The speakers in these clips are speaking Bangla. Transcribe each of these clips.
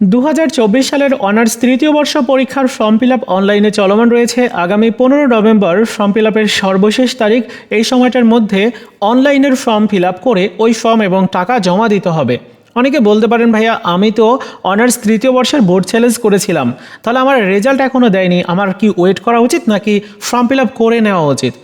দু হাজার চব্বিশ সালের অনার্স তৃতীয় বর্ষ পরীক্ষার ফর্ম ফিল আপ অনলাইনে চলমান রয়েছে। আগামী পনেরো নভেম্বর ফর্ম ফিল আপের সর্বশেষ তারিখ। এই সময়টার মধ্যে অনলাইনের ফর্ম ফিল আপ করে ওই ফর্ম এবং টাকা জমা দিতে হবে। অনেকে বলতে পারেন, ভাইয়া, আমি তো অনার্স তৃতীয় বর্ষের বোর্ড চ্যালেঞ্জ করেছিলাম। তাহলে আমার রেজাল্ট এখনও দেয়নি। আমার কি ওয়েট করা উচিত নাকি ফর্ম ফিল আপ করে নেওয়া উচিত?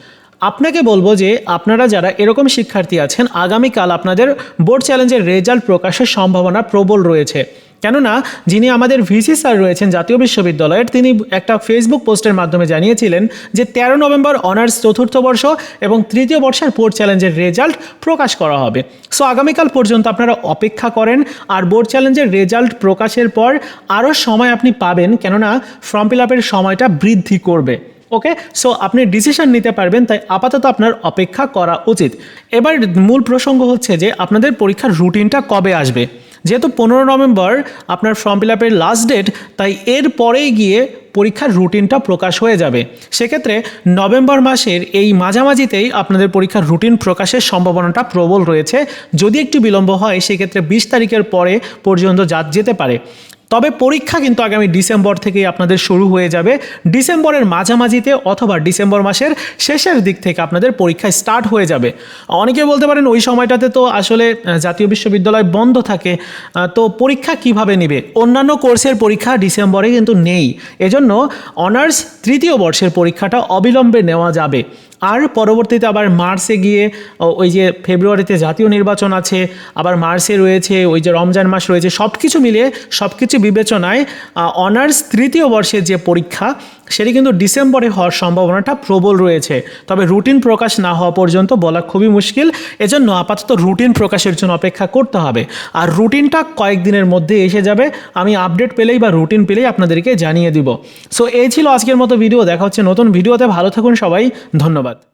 আপনাকে বলব যে আপনারা যারা এরকম শিক্ষার্থী আছেন, আগামীকাল আপনাদের বোর্ড চ্যালেঞ্জের রেজাল্ট প্রকাশের সম্ভাবনা প্রবল রয়েছে। কেননা যিনি আমাদের ভিসি স্যার রয়েছেন জাতীয় বিশ্ববিদ্যালয়ের, তিনি একটা ফেসবুক পোস্টের মাধ্যমে জানিয়েছিলেন যে তেরো নভেম্বর অনার্স চতুর্থ বর্ষ এবং তৃতীয় বর্ষের বোর্ড চ্যালেঞ্জের রেজাল্ট প্রকাশ করা হবে। সো আগামীকাল পর্যন্ত আপনারা অপেক্ষা করেন আর বোর্ড চ্যালেঞ্জের রেজাল্ট প্রকাশের পর আরও সময় আপনি পাবেন, কেননা ফর্ম ফিল আপের সময়টা বৃদ্ধি করবে। ওকে সো আপনি ডিসিশন নিতে পারবেন, তাই আপাতত আপনার অপেক্ষা করা উচিত। এবার মূল প্রসঙ্গ হচ্ছে যে আপনাদের পরীক্ষার রুটিনটা কবে আসবে? যেহেতু পনেরো নভেম্বর, আপনার ফর্ম ফিল আপের লাস্ট ডেট তাই এর পরেই গিয়ে পরীক্ষার রুটিনটা প্রকাশ হয়ে যাবে। সেক্ষেত্রে নভেম্বর মাসের এই মাঝামাঝিতেই আপনাদের পরীক্ষার রুটিন প্রকাশের সম্ভাবনাটা প্রবল রয়েছে। যদি একটু বিলম্ব হয়, সেক্ষেত্রে বিশ তারিখের পরে পর্যন্ত যা যেতে পারে। তবে পরীক্ষা কিন্তু আগামী ডিসেম্বর থেকেই আপনাদের শুরু হয়ে যাবে। ডিসেম্বরের মাঝামাঝিতে অথবা ডিসেম্বর মাসের শেষের দিক থেকে আপনাদের পরীক্ষা স্টার্ট হয়ে যাবে। অনেকে বলতে পারেন ওই সময়টাতে তো আসলে জাতীয় বিশ্ববিদ্যালয় বন্ধ থাকে তো পরীক্ষা কীভাবে নেবে? অন্যান্য কোর্সের পরীক্ষা ডিসেম্বরে কিন্তু নেই। এজন্য অনার্স তৃতীয় বর্ষের পরীক্ষাটা অবিলম্বে নেওয়া যাবে। আর পরবর্তীতে আবার মার্চে গিয়ে ওই যে ফেব্রুয়ারিতে জাতীয় নির্বাচন আছে, আবার মার্চে রয়েছে, ওই যে রমজান মাস রয়েছে সব কিছু মিলিয়ে সব কিছু বিবেচনায় অনার্স তৃতীয় বর্ষের যে পরীক্ষা, সেটি কিন্তু ডিসেম্বরে হওয়ার সম্ভাবনাটা প্রবল রয়েছে। তবে রুটিন প্রকাশ না হওয়া পর্যন্ত বলা খুবই মুশকিল। এজন্য আপাতত রুটিন প্রকাশের জন্য অপেক্ষা করতে হবে। আর রুটিনটা কয়েকদিনের মধ্যে এসে যাবে। আমি আপডেট পেলেই বা রুটিন পেলেই আপনাদেরকে জানিয়ে দিব। সো এই ছিল আজকের মতো ভিডিও দেখা হচ্ছে নতুন ভিডিওতে ভালো থাকুন সবাই। ধন্যবাদ।